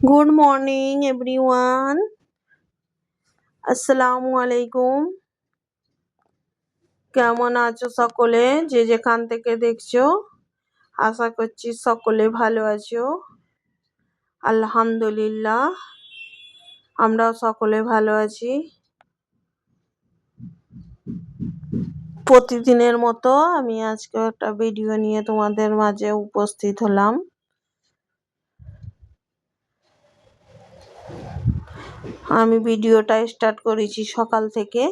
Good morning everyone আসসালামু আলাইকুম কেমন আছো সকলে? যে যেখান থেকে দেখছ, আশা করছি সকলে ভালো আছো। আলহামদুলিল্লাহ, আমরাও সকলে ভালো আছি। প্রতিদিনের মতো আমি আজকে একটা ভিডিও নিয়ে তোমাদের মাঝে উপস্থিত হলাম। আমি ভিডিওটা স্টার্ট করেছি সকাল থেকে।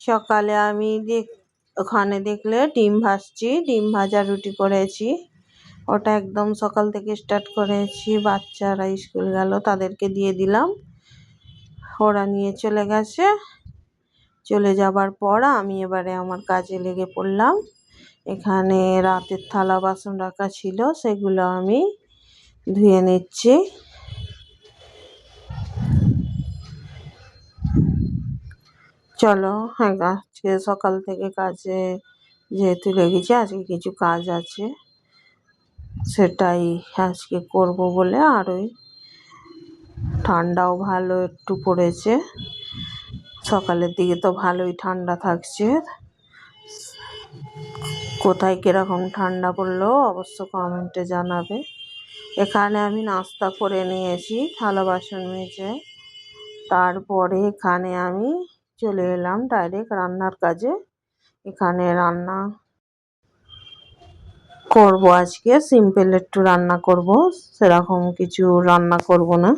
সকালে আমি দেখ, ওখানে দেখলে ডিম ভাজছি, ডিম ভাজা রুটি করেছি। ওটা একদম সকাল থেকে স্টার্ট করেছি, বাচ্চারা স্কুল গেল, তাদেরকে দিয়ে দিলাম। ওরা নিয়ে চলে গেছে। চলে যাবার পর আমি এবারে আমার কাজে লেগে পড়লাম। এখানে রাতের থালা বাসন রাখা ছিল, সেগুলো আমি ধুয়ে নিচ্ছি। চলো হ্যাঁ আজকে সকাল থেকে কাজে যেহেতু লেগেছি, আজকে কিছু কাজ আছে। সেটাই আজকে করব বলে আর ওই ঠান্ডাও ভালো, একটু পড়েছে। সকালের দিকে তো ভালোই ঠান্ডা থাকছে। কোথায় কীরকম ঠান্ডা পড়ল অবশ্য কমেন্টে জানাবে। এখানে আমি নাস্তা করে নিয়েছি, থালা বাসন মেজে। তারপরে এখানে আমি চলে এলাম ডাইরেক্ট রান্নার কাজে। এখানে রান্না করব আজকে সিম্পল একটু রান্না করব, সেরকম কিছু রান্না করব না।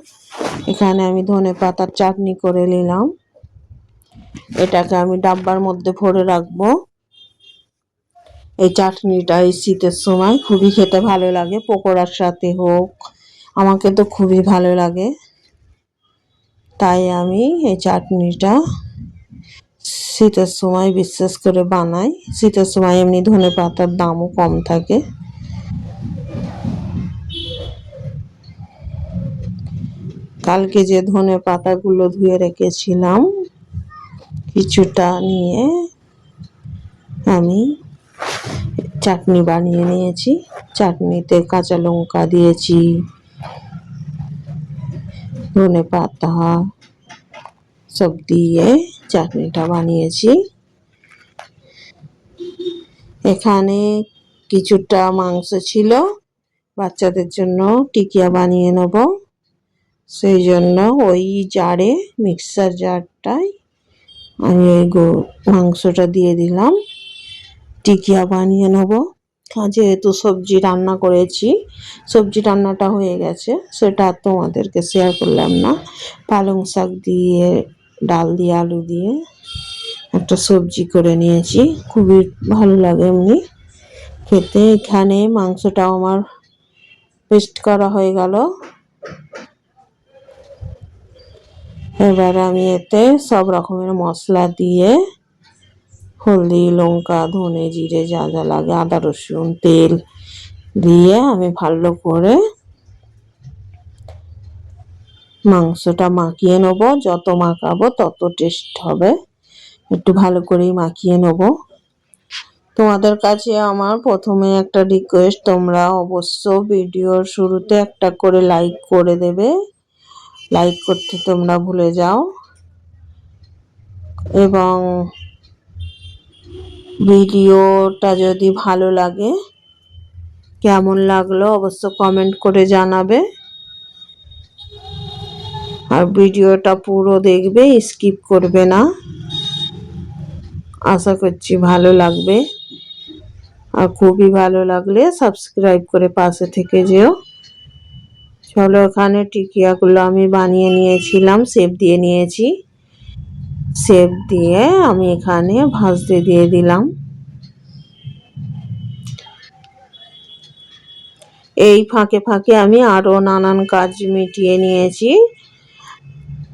এখানে আমি ধনে পাতার চাটনি করে নিলাম। এটাকে আমি ডাব্বার মধ্যে ভরে রাখব। এই চাটনিটা এই শীতের সময় খুবই খেতে ভালো লাগে, পকোড়ার সাথে হোক, আমাকে তো খুবই ভালো লাগে। তাই আমি এই চাটনিটা শীতের সময় বিশেষ করে বানাই। শীতের সময় এমনি ধনে পাতার দামও কম থাকে। কালকে যে ধনে পাতাগুলো ধুয়ে রেখেছিলাম, কিছুটা নিয়ে আমি চাটনি বানিয়ে নিয়েছি। চাটনিতে কাঁচা লঙ্কা দিয়েছি, ধনে পাতা সব দিয়ে চাটনিটা বানিয়েছি। এখানে কিছুটা মাংস ছিল, বাচ্চাদের জন্য টিকিয়া বানিয়ে নেব। সেই জন্য ওই জারে, মিক্সার জারটায় আমি ওই মাংসটা দিয়ে দিলাম। টিকিয়া বানিয়ে নেব। যেহেতু সবজি রান্না করেছি, সবজি রান্নাটা হয়ে গেছে, সেটা তোমাদেরকে শেয়ার করলাম না। পালং শাক দিয়ে ডাল দিয়ে, আলু দিয়ে একটা সবজি করে নিয়েছি। খুবই ভালো লাগে এমনি খেতে। এখানে মাংসটাও আমার পেস্ট করা হয়ে গেল। এবার আমি এতে সব রকমের মশলা দিয়ে হলদি, লঙ্কা, ধনে, জিরে যা যা লাগে, আদা রসুন, তেল দিয়ে আমি ভালো করে মাংসটা মাখিয়ে নেব। যত মাখাবো তত টেস্ট হবে। একটু ভালো করেই মাখিয়ে নেব। তোমাদের কাছে আমার প্রথমে একটা রিকোয়েস্ট তোমরা অবশ্য ভিডিওর শুরুতে একটা করে লাইক করে দেবে। লাইক করতে তোমরা ভুলে যাও। এবং ভিডিওটা যদি ভালো লাগে, কেমন লাগল অবশ্য কমেন্ট করে জানাবে। আর ভিডিওটা পুরো দেখবে স্কিপ করবে না। আশা করছি ভালো লাগবে। আর খুবই ভালো লাগলে সাবস্ক্রাইব করে পাশে থেকে যেও। চলো এখানে টিকিয়াগুলো আমি বানিয়ে নিয়েছিলাম সেপ দিয়ে নিয়েছি। সেপ দিয়ে আমি এখানে ভাজতে দিয়ে দিলাম। এই ফাঁকে ফাঁকে আমি আরও নানান কাজ মিটিয়ে নিয়েছি।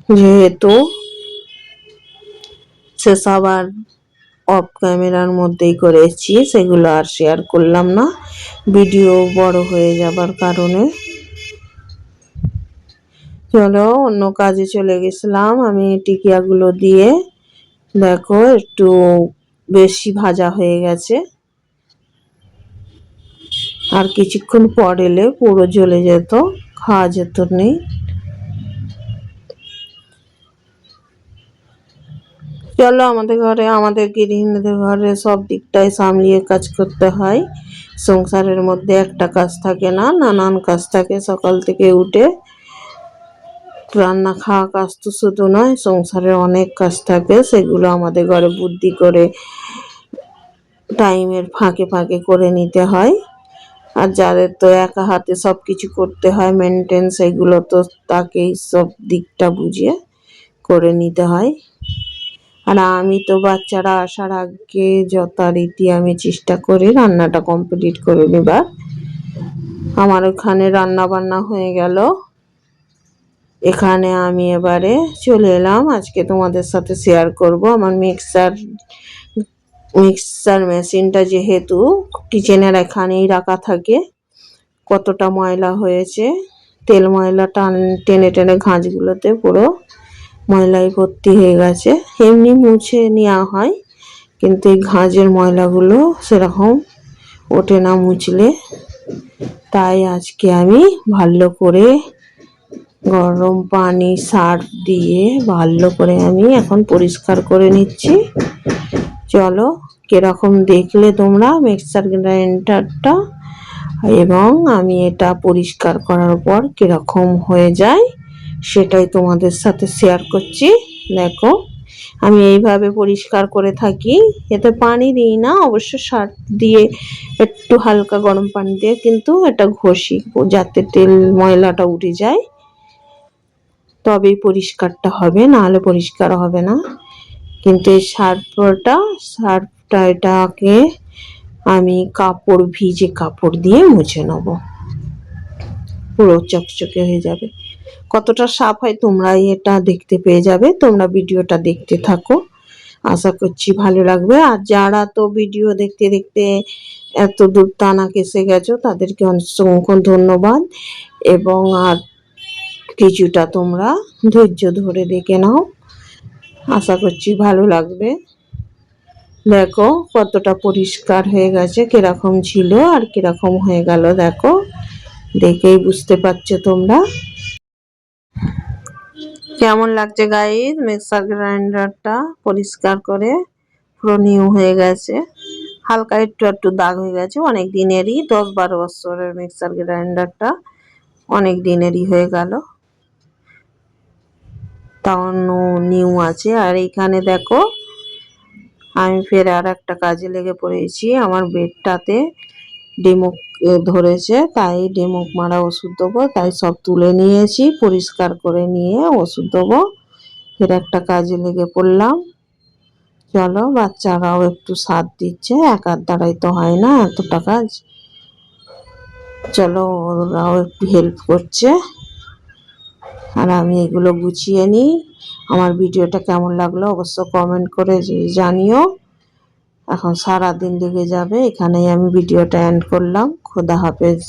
যেহেতু সেসব আর অফ ক্যামেরার মধ্যেই করেছি, সেগুলো আর শেয়ার করলাম না। ভিডিও বড় হয়ে যাবার কারণে। চলো, অন্য কাজে চলে গেছিলাম। আমি টিকিয়াগুলো দিয়ে, দেখো, একটু বেশি ভাজা হয়ে গেছে। আর কিছুক্ষণ পর এলে পুরো জ্বলে যেত, খাওয়া যেত নেই। চলো আমাদের ঘরে, আমাদের গৃহিণীদের ঘরে সব দিকটাই সামলিয়ে কাজ করতে হয়। সংসারের মধ্যে একটা কাজ থাকে না, নানান কাজ থাকে। সকাল থেকে উঠে রান্না খাওয়া কাজ তো শুধু নয়, সংসারে অনেক কাজ থাকে। সেগুলো আমাদের ঘরে বুদ্ধি করে টাইমের ফাঁকে ফাঁকে করে নিতে হয়। আর যাদের তো একা হাতে সব কিছু করতে হয় মেনটেন সেগুলো তো তাকেই সব দিকটা বুঝিয়ে করে নিতে হয়। আর আমি তো বাচ্চারা আসার আগে যথারীতি আমি চেষ্টা করি রান্নাটা কমপ্লিট করে নেবার আমার ওখানে রান্না বান্না হয়ে গেল। এখানে আমি এবারে চলে এলাম। আজকে তোমাদের সাথে শেয়ার করব। আমার মিক্সার মিক্সার মেশিনটা যেহেতু কিচেনের এখানেই রাখা থাকে, কতটা ময়লা হয়েছে, তেল ময়লা টান, টেনে টেনে ঘাঁচগুলোতে পুরো ময়লায় ভর্তি হয়ে গেছে। এমনি মুছে নেওয়া হয়, কিন্তু এই ঘাঁজের ময়লাগুলো সেরকম ওঠে না মুছলে। তাই আজকে আমি ভালো করে গরম পানি, সার্ফ দিয়ে ভালো করে আমি এখন পরিষ্কার করে নিচ্ছি। চলো, কীরকম দেখলে তোমরা মিক্সার গ্রাইন্ডারটা? এবং আমি এটা পরিষ্কার করার পর কীরকম হয়ে যায়? সেটাই তোমাদের সাথে শেয়ার করছি। দেখো, আমি এইভাবে পরিষ্কার করে থাকি। এতে পানি দিই না, অবশ্য সার দিয়ে একটু হালকা গরম পানি দিয়ে কিন্তু এটা ঘষি, যাতে তেল ময়লাটা উঠে যায়। তবেই পরিষ্কারটা হবে, নাহলে পরিষ্কার হবে না। কিন্তু এই সার্ফটা সার্ফটা এটাকে আমি কাপড় ভিজে কাপড় দিয়ে মুছে নেব। পুরো চকচকে হয়ে যাবে। কতটা সাফ হয় তোমরা এটা দেখতে পেয়ে যাবে। তোমরা ভিডিওটা দেখতে থাকো। আশা করছি ভালো লাগবে। আর যারা তো ভিডিও দেখতে দেখতে এত দূর টানা কেসে গেছো, তাদেরকে অসংখ্য ধন্যবাদ। এবং আর কিছুটা তোমরা ধৈর্য ধরে দেখে নাও। আশা করছি ভালো লাগবে। দেখো কতটা পরিষ্কার হয়ে গেছে, কীরকম ছিল আর কীরকম হয়ে গেল, দেখো। দেখেই বুঝতে পারছ তোমরা। কেমন লাগছে গাইজ মিক্সার গ্রাইন্ডারটা পরিষ্কার করে পুরো নিউ হয়ে গেছে। হালকা একটু একটু দাগ হয়ে গেছে, অনেক দিনেরই, দশ বারো বছরের মিক্সার গ্রাইন্ডারটা অনেক দিনেরই হয়ে গেল। তাও নিউ আছে। আর এইখানে দেখো, আমি ফের আর একটা কাজে লেগে পড়েছি। আমার বেডটাতে ডেমুক ধরেছে, তাই ডেমুক মারা ওষুধ দেবো, তাই সব তুলে নিয়েছি, পরিষ্কার করে নিয়ে ওষুধ দেবো। ফের একটা কাজে লেগে পড়লাম। চলো, বাচ্চারাও একটু সাথ দিচ্ছে একার দ্বারাই তো হয় না এতটা কাজ। চলো, ওরাও একটু হেল্প করছে। আর আমি এগুলো গুছিয়ে নিই। আমার ভিডিওটা কেমন লাগল অবশ্য কমেন্ট করে জানিও। এখন সারাদিন লেগে যাবে। এখানেই আমি ভিডিওটা এন্ড করলাম। খোদা হাফেজ।